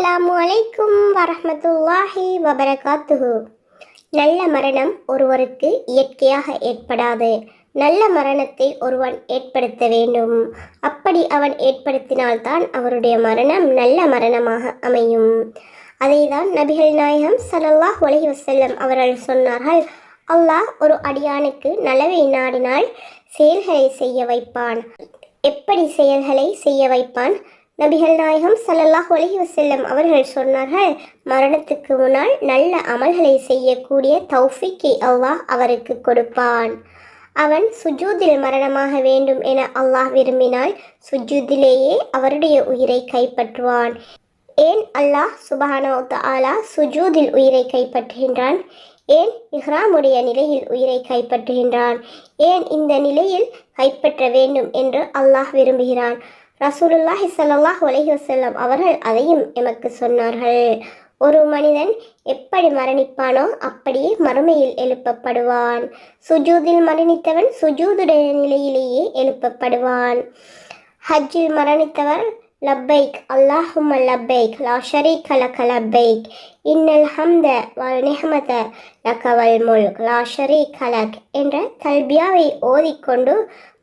அஸ்ஸலாமு அலைக்கும் வரமத்துல்லாஹி வபரகாத்துஹு. நல்ல மரணம் ஒருவருக்கு இயற்கையாக ஏற்படாது. நல்ல மரணத்தை ஒருவன் ஏற்படுத்த வேண்டும். அப்படி அவன் ஏற்படுத்தினால்தான் அவருடைய மரணம் நல்ல மரணமாக அமையும். அதை தான் நபிகள் நாயகம் சலல்லாஹ் உலகி வசல்லம் அவர்கள் சொன்னார்கள். அல்லாஹ் ஒரு அடியானுக்கு நலவை நாடினால் செயல்களை செய்ய வைப்பான். எப்படி செயல்களை செய்ய வைப்பான்? நபிகள் நாயகம் சல்லல்லாஹ் அலைஹி வஸல்லம் அவர்கள் சொன்னார்கள் மரணத்துக்கு முன்னால் நல்ல அமல்களை செய்யக்கூடிய தௌஃபிக்கை அல்லாஹ் அவருக்கு கொடுப்பான். அவன் சுஜூதில் மரணமாக வேண்டும் என அல்லாஹ் விரும்பினால் சுஜூதிலேயே அவருடைய உயிரை கைப்பற்றுவான். ஏன் அல்லாஹ் சுபஹானோ ஆலா சுஜூதில் உயிரை கைப்பற்றுகின்றான்? ஏன் இஹ்ராமுடைய நிலையில் உயிரை கைப்பற்றுகின்றான்? ஏன் இந்த நிலையில் கைப்பற்ற வேண்டும் என்று அல்லாஹ் விரும்புகிறான்? ரசூலுல்லாஹி சல்லாஹ் உலகி வசல்லம் அவர்கள் அதையும் எமக்கு சொன்னார்கள். ஒரு மனிதன் எப்படி மரணிப்பானோ அப்படியே மறுமையில் எழுப்பப்படுவான். சுஜூதில் மரணித்தவன் சுஜூதுடைய நிலையிலேயே எழுப்பப்படுவான். ஹஜ்ஜில் மரணித்தவர் லப்பைக் அல்லாஹும்ம லப்பைக் லா ஷரீக லக லப்பைக் இன்னல் ஹம்த வல் நிஹ்மத லக வல் முல்க் லா ஷரீக லக் என்ற தல்பியாவை ஓதிக்கொண்டு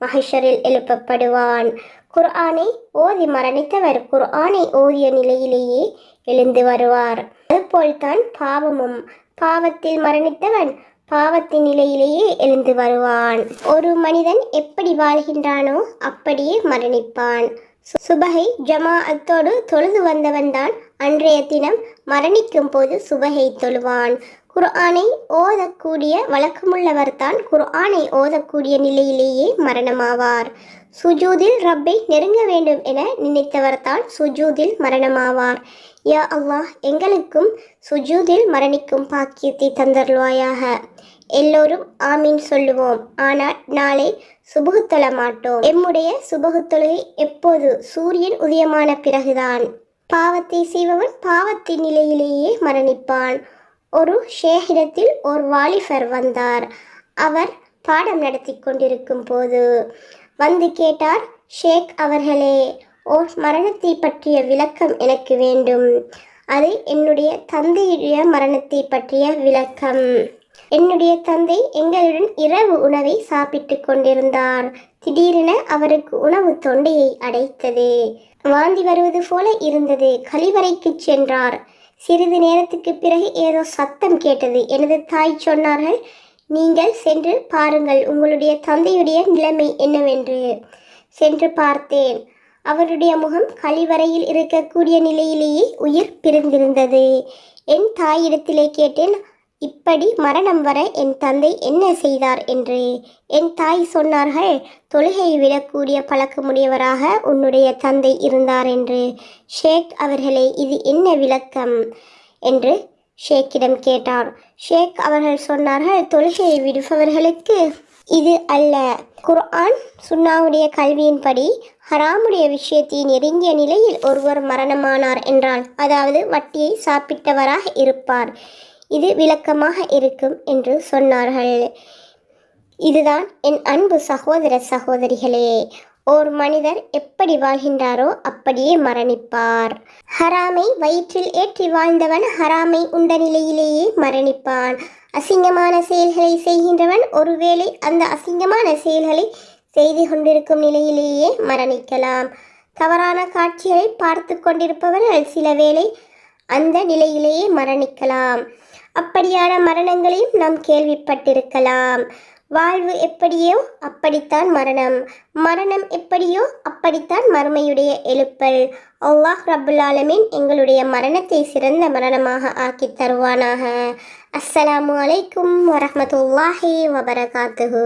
மஹஷரில் எழுப்பப்படுவான். குர்ஆனை ஓதி மரணித்தவர் குர்ஆனை ஓதிய நிலையிலேயே எழுந்து வருவார். அதுபோல்தான் பாவமும். பாவத்தில் மரணித்தவன் பாவத்தின் நிலையிலேயே எழுந்து வருவான். ஒரு மனிதன் எப்படி வாழ்கின்றானோ அப்படியே மரணிப்பான். சுபகை ஜமாஅத்தோடு தொழுது வந்தவன்தான் அன்றைய தினம் மரணிக்கும் போது சுபகை தொழுவான். குர்ஆனை ஓதக்கூடிய வழக்கமுள்ளவர்தான் குர்ஆனை ஓதக்கூடிய நிலையிலேயே மரணமாவார். சுஜூதில் ரப்பை நெருங்க வேண்டும் என நினைத்தவர்தான் சுஜூதில் மரணமாவார். யா அல்லாஹ் எங்களுக்கும் சுஜூதில் மரணிக்கும் பாக்கியத்தை தந்தருள்வாயாக. எல்லோரும் ஆமீன் சொல்லுவோம். ஆனால் நாளை சுபுகு மாட்டோம். எம்முடைய சுபுகு தொழுகை எப்போது? சூரியன் உதயமான பிறகுதான். பாவத்தை செய்பவன் பாவத்தின் நிலையிலேயே மரணிப்பான். ஒரு ஷேகிடத்தில் ஒரு வாலிபர் வந்தார். அவர் பாடம் நடத்தி கொண்டிருக்கும் போது வந்து கேட்டார் ஷேக் அவர்களே ஓர் மரணத்தை பற்றிய விளக்கம் எனக்கு வேண்டும். அது என்னுடைய தந்தையுடைய மரணத்தை பற்றிய விளக்கம். என்னுடைய தந்தை எங்களுடன் இரவு உணவை சாப்பிட்டு கொண்டிருந்தார். திடீரென அவருக்கு உணவு தொண்டையை அடைத்தது. வாந்தி வருவது போல இருந்தது. கழிவறைக்கு சென்றார். சிறிது நேரத்துக்கு பிறகு ஏதோ சத்தம் கேட்டது. எனது தாய் சொன்னார்கள் நீங்கள் சென்று பாருங்கள் உங்களுடைய தந்தையுடைய நிலைமை என்னவென்று. சென்று பார்த்தேன். அவருடைய முகம் கழிவறையில் இருக்கக்கூடிய நிலையிலேயே உயிர் பிரிந்திருந்தது. என் தாயிடத்திலே கேட்டேன் இப்படி மரணம் வர என் தந்தை என்ன செய்தார் என்று என் தாய் சொன்னார்கள் தொழுகை விடக்கூடிய பழக்கமுடையவராக உன்னுடைய தந்தை இருந்தார் என்று. ஷேக் அவர்களே இது என்ன விளக்கம்? என்று ஷேக்கிடம் கேட்டார். ஷேக் அவர்கள் சொன்னார்கள் தொழுகையை விடுபவர்களுக்கு இது அல்ல. குர்ஆன் சுன்னாவுடைய கல்வியின்படி ஹராமுடைய விஷயத்தை நெருங்கிய நிலையில் ஒருவர் மரணமானார் என்றால் அதாவது வட்டியை சாப்பிட்டவராக இருப்பார். இது விளக்கமாக இருக்கும் என்று சொன்னார்கள். இதுதான் என் அன்பு சகோதர சகோதரிகளே ஓர் மனிதர் எப்படி வாழ்கின்றாரோ அப்படியே மரணிப்பார். ஹராமை வயிற்றில் ஏற்றி வாழ்ந்தவன் ஹராமை உண்ட நிலையிலேயே மரணிப்பான். அசிங்கமான செயல்களை செய்கின்றவன் ஒருவேளை அந்த அசிங்கமான செயல்களை செய்து கொண்டிருக்கும் நிலையிலேயே மரணிக்கலாம். தவறான காட்சிகளை பார்த்து கொண்டிருப்பவர்கள் சில வேளை அந்த நிலையிலேயே மரணிக்கலாம். அப்படியான மரணங்களையும் நாம் கேள்விப்பட்டிருக்கலாம். வாழ்வு எப்படியோ அப்படித்தான் மரணம். மரணம் எப்படியோ அப்படித்தான் மறுமையுடைய எழுப்பல். அல்லாஹ் ரபுல்லாலமின் எங்களுடைய மரணத்தை சிறந்த மரணமாக ஆக்கி தருவானாக. அஸ்ஸலாமு அலைக்கும் வரமத்துல்லாஹி வபரகாத்துஹு.